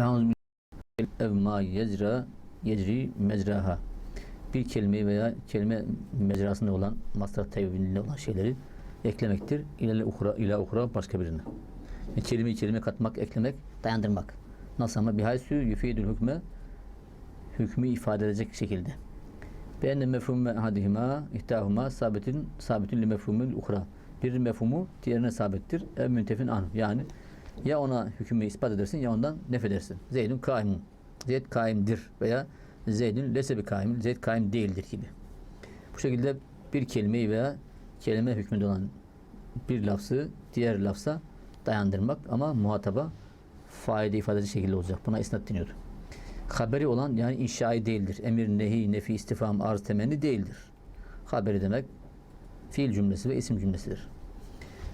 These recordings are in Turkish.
Yalnız ev yecri mecraha. Bir kelime veya kelime mecrasında olan masraf tevhidinde olan şeyleri eklemektir. İle ukra ila ukra başka birine. Yani kelime kelime katmak, eklemek, dayandırmak. Nasıl ama bihaysu yufidül hükme hükmü ifade edecek şekilde. Beğenne mefhumu hadihima ihtahuma sabitin sabitin li mefhumul ukra. Bir mefhumu diğerine sabittir. Ev müntefin an. Yani ya ona hükmü ispat edersin ya ondan nef edersin. Zeydun kaimun. Zeyd kaimdir veya Zeydun lesebi kaim. Zeyd kaim değildir gibi. Bu şekilde bir kelimeyi veya kelime hükmünde olan bir lafzı diğer lafza dayandırmak ama muhataba faide ifade edecek şekilde olacak. Buna isnat deniyordu. Haberi olan yani inşai değildir. Emir, nehi, nefi, istifam, arz, temenni değildir. Haberi demek fiil cümlesi ve isim cümlesidir.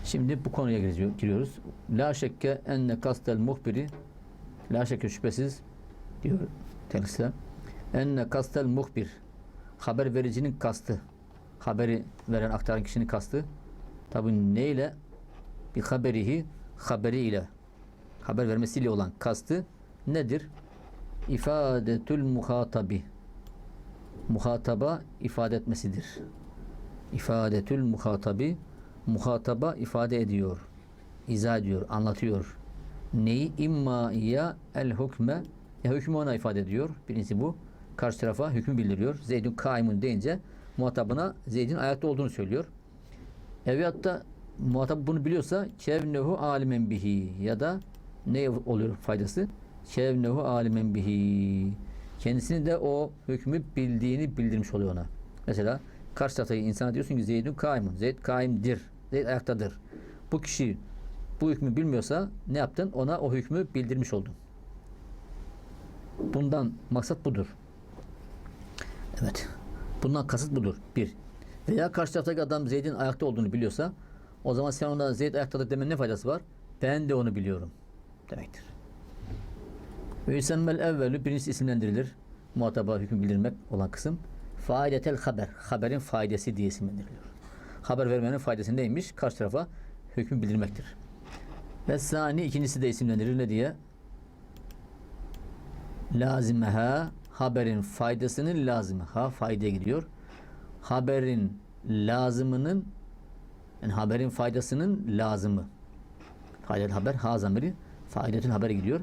Şimdi bu konuya giriyor- giriyoruz. La şekke enne kastel muhbiri La şekke şüphesiz diyor tekstle. Enne kastel muhbir haber vericinin kastı haberi veren aktaran kişinin kastı tabi neyle bir haberihi haberiyle haber vermesiyle olan kastı nedir? İfadetül muhatabi muhataba ifade etmesidir. İfadetül muhatabi muhataba ifade ediyor. izah ediyor, anlatıyor. Neyi? İmma ya el hükme ya hükmü ona ifade ediyor. Birincisi bu. Karşı tarafa hükmü bildiriyor. Zeydün kaimun deyince muhatabına Zeyd'in ayakta olduğunu söylüyor. Eviyat da muhatap bunu biliyorsa kevnehu alimen bihi ya da ne oluyor faydası? Kevnehu alimen bihi. Kendisini de o hükmü bildiğini bildirmiş oluyor ona. Mesela karşı taraftaki insana diyorsun ki Zeydün kaimun. Zeyd kaimdir. Zeyd ayaktadır. Bu kişi bu hükmü bilmiyorsa ne yaptın? Ona o hükmü bildirmiş oldun. Bundan maksat budur. Evet. Bundan kasıt budur. Bir. Veya karşı taraftaki adam Zeyd'in ayakta olduğunu biliyorsa o zaman sen ona Zeyd ayaktadır demenin ne faydası var? Ben de onu biliyorum demektir. Ve yüsemmel evvelü birincisi isimlendirilir. Muhataba hüküm bildirmek olan kısım. Faidetel haber. Haberin faydası diye isimlendiriliyor. Haber vermenin faydası neymiş? Karşı tarafa hüküm bildirmektir. Ve sani ikincisi de isimlendirilir ne diye? Lazimeha haberin faydasının lazımı. Ha faydaya gidiyor. Haberin lazımının yani haberin faydasının lazımı. Faydalı haber ha zamiri faydetün habere gidiyor.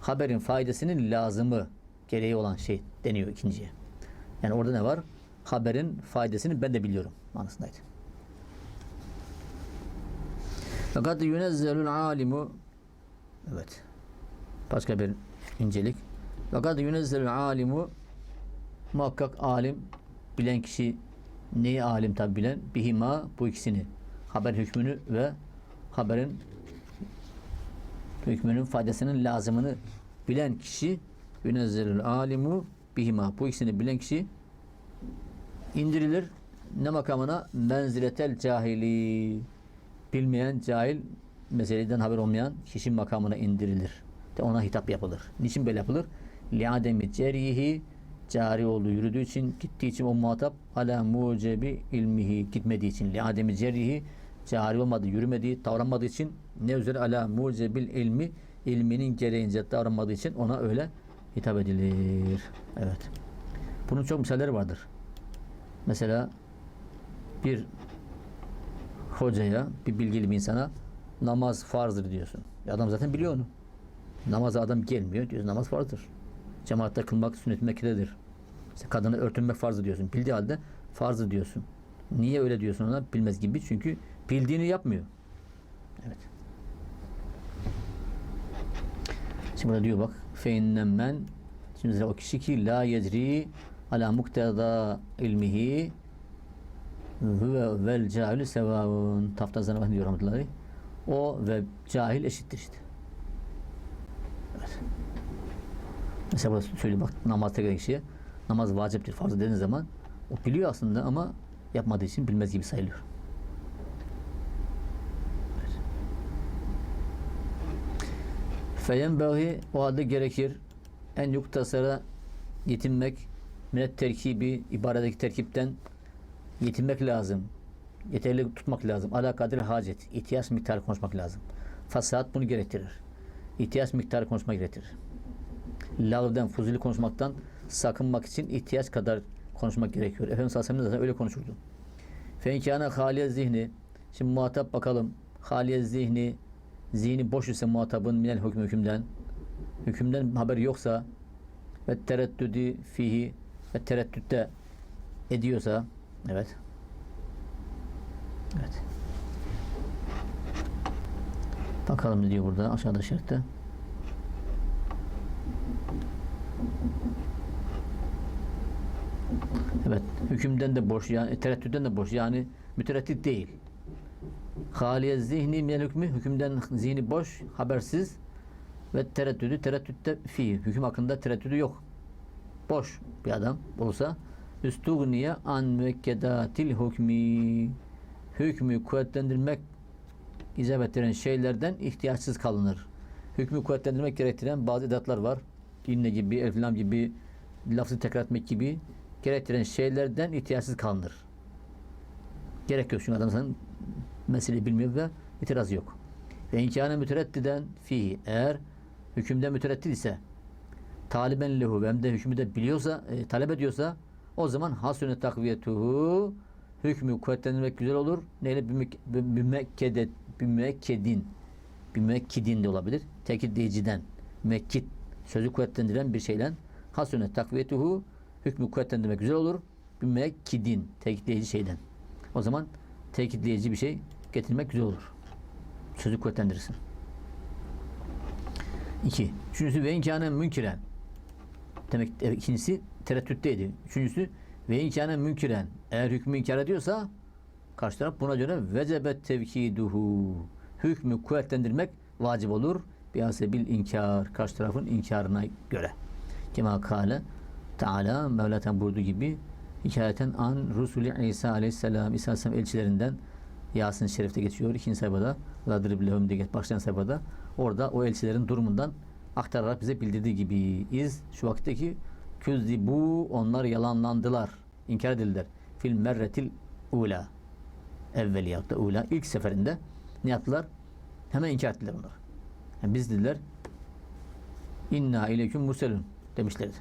Haberin faydasının lazımı gereği olan şey deniyor ikinciye. Yani orada ne var? Haberin faydasını ben de biliyorum manasındaydı. Fakat yunezzelul alimu Evet. Başka bir incelik. Fakat yunezzelul alimu muhakkak alim bilen kişi neyi alim tabi bilen? Bihima bu ikisini. Haber hükmünü ve haberin hükmünün faydasının lazımını bilen kişi yunezzelul alimu bihima. Bu ikisini bilen kişi indirilir. Ne makamına? Menziletel cahili. Bilmeyen, cahil, meseleden haber olmayan kişi makamına indirilir. De ona hitap yapılır. Niçin böyle yapılır? Liademi cerihi cari olduğu yürüdüğü için gittiği için o muhatap ala mucebi ilmihi gitmediği için liademi cerihi cari olmadığı yürümediği davranmadığı için ne üzere ala mucebil ilmi ilminin gereğince davranmadığı için ona öyle hitap edilir. Evet. Bunun çok misalleri vardır. Mesela bir hocaya, bir bilgili bir insana namaz farzdır diyorsun. E Adam zaten biliyor onu. Namaza adam gelmiyor diyorsun namaz farzdır. Cemaatte kılmak sünnet mekkededir. İşte kadını örtünmek farzdır diyorsun. Bildiği halde farzdır diyorsun. Niye öyle diyorsun ona? Bilmez gibi. Çünkü bildiğini yapmıyor. Evet. Şimdi burada diyor bak feinnen men şimdi o kişi ki la yedri ala mukteda ilmihi huve vel cahilü sevavun taftazana bakın diyor rahmetullahi o ve cahil eşittir işte. Evet. Mesela burada söylüyor bak namaz tek eden kişiye namaz vaciptir farz dediğin zaman o biliyor aslında ama yapmadığı için bilmez gibi sayılıyor. Feyenbeği o halde gerekir en yuktasara yetinmek minet terkibi ibaredeki terkipten yetinmek lazım. Yeterli tutmak lazım. Ala kadir hacet. ihtiyaç miktarı konuşmak lazım. Fasahat bunu gerektirir. İhtiyaç miktarı konuşmak gerektirir. Lağvden, fuzuli konuşmaktan sakınmak için ihtiyaç kadar konuşmak gerekiyor. Efendimiz sallallahu aleyhi ve sellem zaten öyle konuşurdu. Fenkâne haliye zihni. Şimdi muhatap bakalım. Haliye zihni zihni boş ise muhatabın minel hükmü hükümden hükümden haberi yoksa ve tereddüdü fihi ve tereddütte ediyorsa evet. Evet. Bakalım ne diyor burada aşağıda şerhte. Evet hükümden de boş yani tereddütten de boş yani mütereddit değil. Haliye zihni minel hükmü hükümden zihni boş habersiz ve tereddüdü tereddütte fi hüküm hakkında tereddüdü yok. Boş bir adam olsa üstugniye an müekkedatil hükmü hükmü kuvvetlendirmek icap ettiren şeylerden ihtiyaçsız kalınır. Hükmü kuvvetlendirmek gerektiren bazı edatlar var. İnne gibi, elflam gibi, lafzı tekrar etmek gibi gerektiren şeylerden ihtiyaçsız kalınır. Gerek yok çünkü adam senin meseleyi bilmiyor ve itiraz yok. Ve inkâne mütereddiden fihi eğer hükümde mütereddit ise taliben lehu ve hem de hükmü de biliyorsa, e, talep ediyorsa o zaman hasune takviyetuhu hükmü kuvvetlendirmek güzel olur. Neyle bimekkedet bimekkedin bimekkidin de olabilir. Tekitleyiciden mekkit sözü kuvvetlendiren bir şeyle hasune takviyetuhu hükmü kuvvetlendirmek güzel olur. Bimekkidin tekitleyici şeyden. O zaman tekitleyici bir şey getirmek güzel olur. Sözü kuvvetlendirirsin. İki. Üçüncüsü ve inkânen münkiren. Demek evet, ikincisi tereddütteydi. Üçüncüsü ve inkânen münkiren. Eğer hükmü inkar ediyorsa karşı taraf buna göre vecebet tevkiduhu. Hükmü kuvvetlendirmek vacip olur. Bihasebil inkar. Karşı tarafın inkarına göre. Kema kâle Teala Mevla'tan buyurduğu gibi hikayeten an Resulü İsa aleyhisselam İsa aleyhisselam elçilerinden Yasin Şerif'te geçiyor. ikinci sayfada Ladrib lehum diye başlayan sayfada orada o elçilerin durumundan aktararak bize bildirdiği gibi iz şu vakitteki bu onlar yalanlandılar. inkar edildiler. Fil merretil ula evveliyatta ula ilk seferinde ne yaptılar? Hemen inkar ettiler onları. Yani biz dediler inna ileyküm murselun demişlerdi.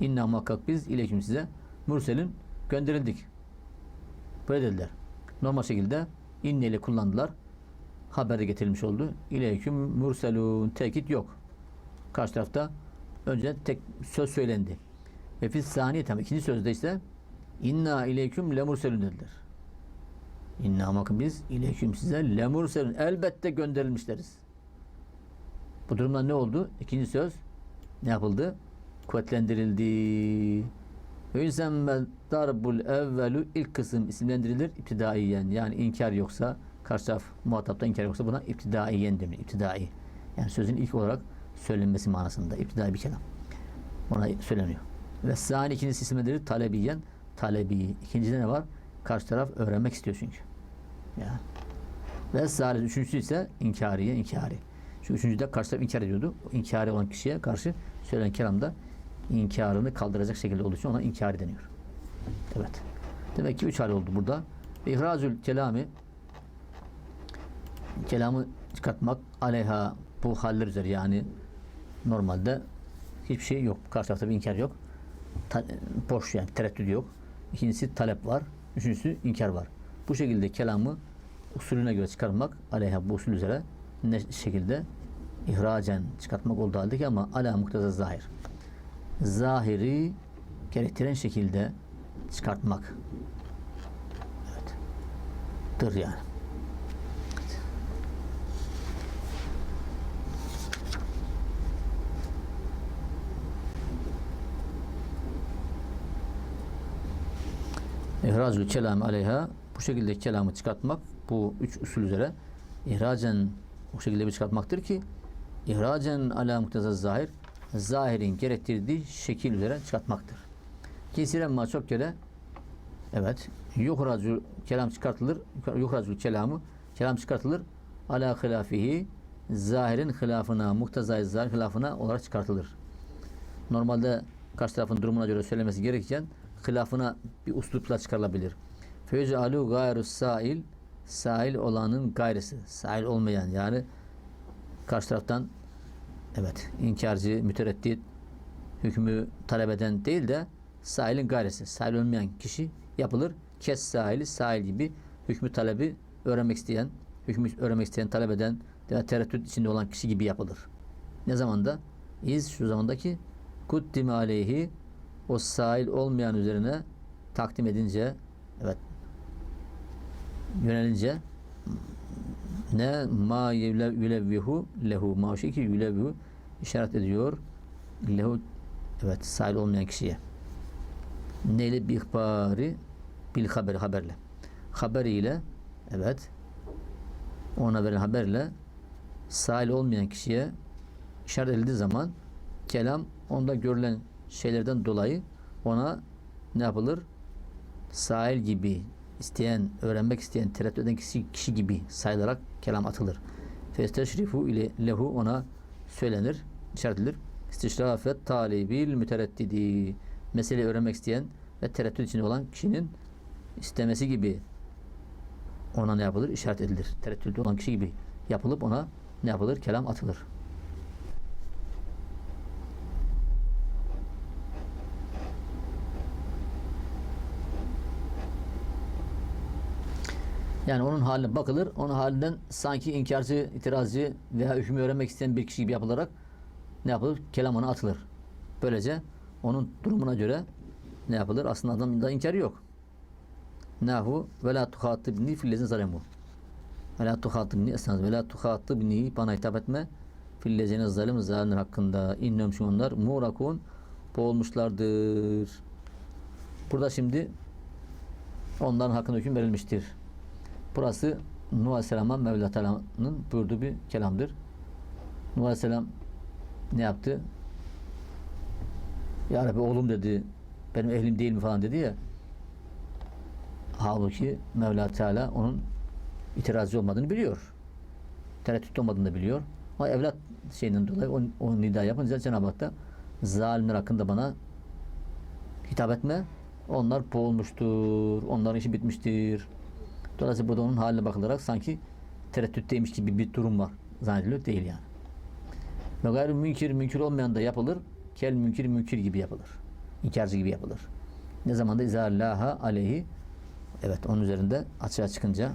İnna muhakkak biz ileyküm size murselün gönderildik. Böyle dediler. Normal şekilde inne ile kullandılar. Haberde getirilmiş oldu. İleyküm murselun tekit yok. Karşı tarafta önce tek söz söylendi. Ve fis saniye tam ikinci sözde ise inna ileyküm lemurselun dediler. İnna bakın biz ileyküm size lemurselun elbette gönderilmişleriz. Bu durumda ne oldu? İkinci söz ne yapıldı? Kuvvetlendirildi. Ve yüzden darbul evvelu ilk kısım isimlendirilir iptidaiyen. Yani inkar yoksa karşı taraf muhatapta inkar yoksa buna iptidaiyen denir. İptidai. Yani sözün ilk olarak söylenmesi manasında. İptidai bir kelam. Ona söyleniyor. Ve sani ikincisi isimlendirilir talebiyen. Talebi. İkincide ne var? Karşı taraf öğrenmek istiyor çünkü. Ya. Ve salis üçüncüsü ise inkariye, inkari. Şu üçüncüde karşı taraf inkar ediyordu. İnkari olan kişiye karşı söylenen kelamda inkarını kaldıracak şekilde olduğu için ona inkari deniyor. Evet. Demek ki üç hal oldu burada. İhrazül kelami kelamı çıkartmak aleyha bu haller üzere yani normalde hiçbir şey yok. Karşı tarafta bir inkar yok. Ta, boş yani tereddüt yok. İkincisi talep var. Üçüncüsü inkar var. Bu şekilde kelamı usulüne göre çıkarmak aleyha bu usul üzere ne şekilde ihracen çıkartmak olduğu halde ki ama ala mukteza zahir. Zahiri gerektiren şekilde çıkartmak. Evet. Dır yani. İhracül kelam aleyha bu şekilde kelamı çıkartmak bu üç usul üzere ihracen bu şekilde bir çıkartmaktır ki ihracen ala mukteza zahir zahirin gerektirdiği şekil üzere çıkartmaktır. Kesiren ma çok kere evet yuhracul kelam çıkartılır yuhracul kelamı kelam çıkartılır ala hilafihi zahirin hilafına muktezai zahir hilafına olarak çıkartılır. Normalde karşı tarafın durumuna göre söylemesi gerekirken hilafına bir uslupla çıkarılabilir. Feyce alu gayru sail sail olanın gayrısı. Sail olmayan yani karşı taraftan evet inkarcı, mütereddit hükmü talep eden değil de sahilin gayresi. Sahil olmayan kişi yapılır. Kes sahili sahil gibi hükmü talebi öğrenmek isteyen, hükmü öğrenmek isteyen, talep eden veya tereddüt içinde olan kişi gibi yapılır. Ne zamanda? İz şu zamandaki kuddim aleyhi o sahil olmayan üzerine takdim edince evet yönelince ne ma yulevvihu lehu ma o şey ki yulevvihu işaret ediyor lehu evet sahil olmayan kişiye. Neyle? Bir ihbari bil haberi haberle. Haberiyle evet ona verilen haberle sahil olmayan kişiye işaret edildiği zaman kelam onda görülen şeylerden dolayı ona ne yapılır? Sahil gibi isteyen, öğrenmek isteyen, tereddüt eden kişi, kişi gibi sayılarak kelam atılır. Festeşrifu ile lehu ona söylenir, işaret edilir. İstişrafet talibil mütereddidi. Meseleyi öğrenmek isteyen ve tereddüt içinde olan kişinin istemesi gibi ona ne yapılır? İşaret edilir. Tereddütlü olan kişi gibi yapılıp ona ne yapılır? Kelam atılır. Yani onun haline bakılır. Onun halinden sanki inkarcı, itirazcı veya hükmü öğrenmek isteyen bir kişi gibi yapılarak ne yapılır? Kelam ona atılır. Böylece onun durumuna göre ne yapılır? Aslında adamda inkarı yok. Nahu ve la tuhatibni fillezin zalemu. Ve la tuhatibni esnaz. Ve la tuhatibni bana hitap etme. Fillezine zalim zalimler hakkında. İnnüm şu onlar murakun boğulmuşlardır. Burada şimdi onların hakkında hüküm verilmiştir. Burası Nuh Aleyhisselam'a Mevla Teala'nın buyurduğu bir kelamdır. Nuh Aleyhisselam ne yaptı? Ya Rabbi oğlum dedi, benim ehlim değil mi falan dedi ya. Halbuki Mevla Teala onun itirazcı olmadığını biliyor. Tereddüt olmadığını da biliyor. Ama evlat şeyinden dolayı o, o nida yapınca Cenab-ı Hak da zalimler hakkında bana hitap etme. Onlar boğulmuştur. Onların işi bitmiştir. Dolayısıyla burada onun haline bakılarak sanki tereddütteymiş gibi bir durum var. Zannediliyor. Değil yani. Ve gayrı münkir, münkir olmayan da yapılır. Kel münkir, münkir gibi yapılır. İnkarcı gibi yapılır. Ne zaman da izâllâha aleyhi evet onun üzerinde açığa çıkınca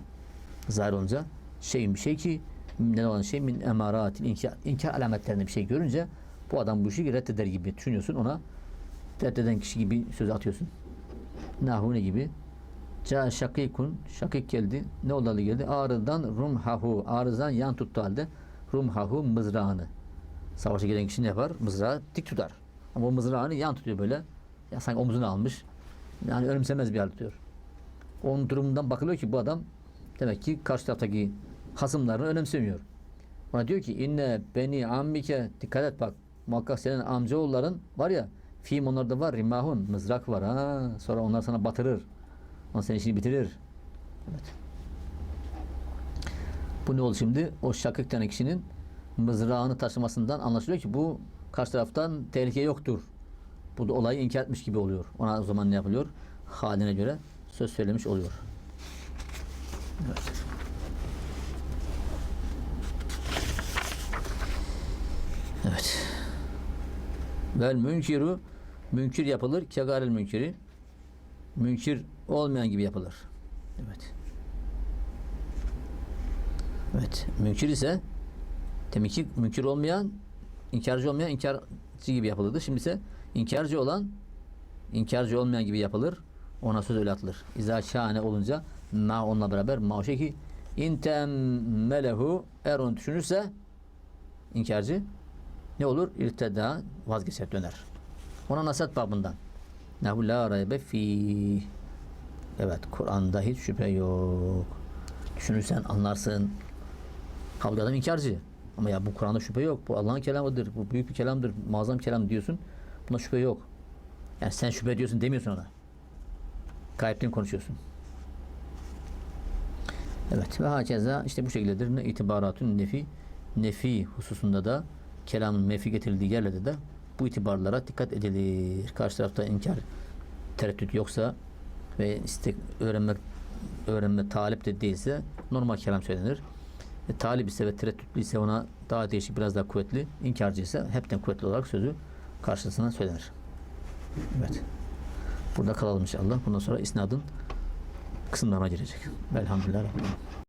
zahir olunca şeyin bir şey ki ne olan şey min emaratil inkar, inkar alametlerinde bir şey görünce bu adam bu işi reddeder gibi düşünüyorsun ona reddeden kişi gibi söz atıyorsun. Nahu ne gibi? Ca şakikun şakik geldi. Ne oldu geldi? Ağrıdan rumhahu. Ağrıdan yan tuttu halde rumhahu mızrağını. Savaşa giden kişi ne yapar? Mızrağı dik tutar. Ama o mızrağını yan tutuyor böyle. Ya sanki omzuna almış. Yani ölümsemez bir hal tutuyor. Onun durumundan bakılıyor ki bu adam demek ki karşı taraftaki hasımlarını önemsemiyor. Ona diyor ki inne beni ammike dikkat et bak muhakkak senin amcaoğulların var ya film onlarda var rimahun mızrak var ha sonra onlar sana batırır. Onlar senin işini bitirir. Evet. Bu ne oldu şimdi? O şakık denen kişinin mızrağını taşımasından anlaşılıyor ki bu karşı taraftan tehlike yoktur. Bu da olayı inkar etmiş gibi oluyor. Ona o zaman ne yapılıyor? Haline göre söz söylemiş oluyor. Evet. Evet. Vel münkiru münkir yapılır. Kegarel münkiri münkir olmayan gibi yapılır. Evet. Evet. Münkir ise demek ki münkir olmayan inkarcı olmayan inkarcı gibi yapılırdı. Şimdi ise inkarcı olan inkarcı olmayan gibi yapılır. Ona söz öyle atılır. İza şahane olunca ma onunla beraber ma o şey ki intem melehu eğer onu düşünürse inkarcı ne olur? İrteda vazgeçer döner. Ona nasihat babından. Nehu la raybe fi. Evet Kur'an'da hiç şüphe yok. Düşünürsen anlarsın. Halbuki adam inkarcı. Ama ya bu Kur'an'da şüphe yok. Bu Allah'ın kelamıdır. Bu büyük bir kelamdır. Muazzam kelam diyorsun. Buna şüphe yok. Yani sen şüphe ediyorsun demiyorsun ona. Gayipten konuşuyorsun. Evet ve hakeza işte bu şekildedir. İtibaratun nefi nefi hususunda da kelamın mefi getirildiği yerlerde de bu itibarlara dikkat edilir. Karşı tarafta inkar tereddüt yoksa ve istek öğrenmek öğrenme talip de değilse normal kelam söylenir. E, talip ise ve tereddütlü ise ona daha değişik biraz daha kuvvetli, inkarcı ise hepten kuvvetli olarak sözü karşısına söylenir. Evet. Burada kalalım inşallah. Bundan sonra isnadın kısımlarına girecek. Alemin.